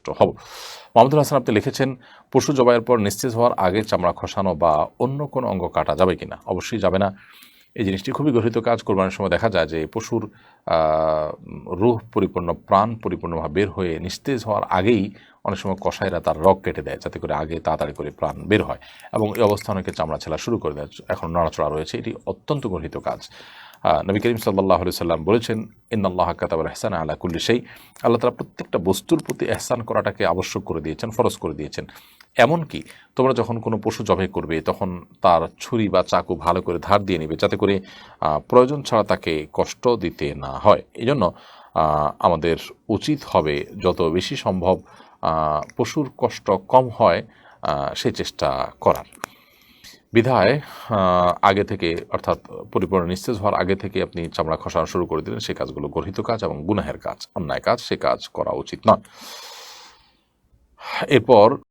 সন্তুষ্ট হব মোহাম্মদুল হাসান, আপনি লিখেছেন পশু জবাইয়ের পর নিস্তেজ হওয়ার আগে চামড়া খসানো বা অন্য কোনো অঙ্গ কাটা যাবে কিনা? অবশ্যই যাবে না। এই জিনিসটি খুবই গঠিত কাজ। কোরবানির সময় দেখা যায় যে পশুর রূহ পরিপূর্ণ, প্রাণ পরিপূর্ণভাবে বের হয়ে নিস্তেজ হওয়ার আগেই অনেক সময় কষাইরা তার রগ কেটে দেয়, যাতে করে আগে তাড়াতাড়ি করে প্রাণ বের হয় এবং এই অবস্থা অনেকে চামড়া ছেলা শুরু করে দেয়। এখন নড়াচড়া রয়েছে। এটি অত্যন্ত গঠিত কাজ। নবী করিম সাল্লাহ সাল্লাম বলেছেন ইন্নআল্লাহ কাতাবুল এহসান আলা কুল্লি সেই আল্লাহ তালা প্রত্যেকটা বস্তুর প্রতি এহসান করাটাকে আবশ্যক করে দিয়েছেন, ফরজ করে দিয়েছেন। এমনকি তোমরা যখন কোনো পশু জবাই করবে, তখন তার ছুরি বা চাকু ভালো করে ধার দিয়ে নেবে, যাতে করে প্রয়োজন ছাড়া তাকে কষ্ট দিতে না হয়। এই জন্য আমাদের উচিত হবে যত বেশি সম্ভব পশুর কষ্ট কম হয় সে চেষ্টা করার। বিধায় আগে থেকে, অর্থাৎ পরিপূর্ণ নিস্তেজ হওয়ার আগে থেকে আপনি চামড়া খসানো শুরু করে দিলেন। সে কাজগুলো গর্হিত কাজ এবং গুনাহের কাজ, অন্যায় কাজ, সে কাজ করা উচিত নয়। এরপর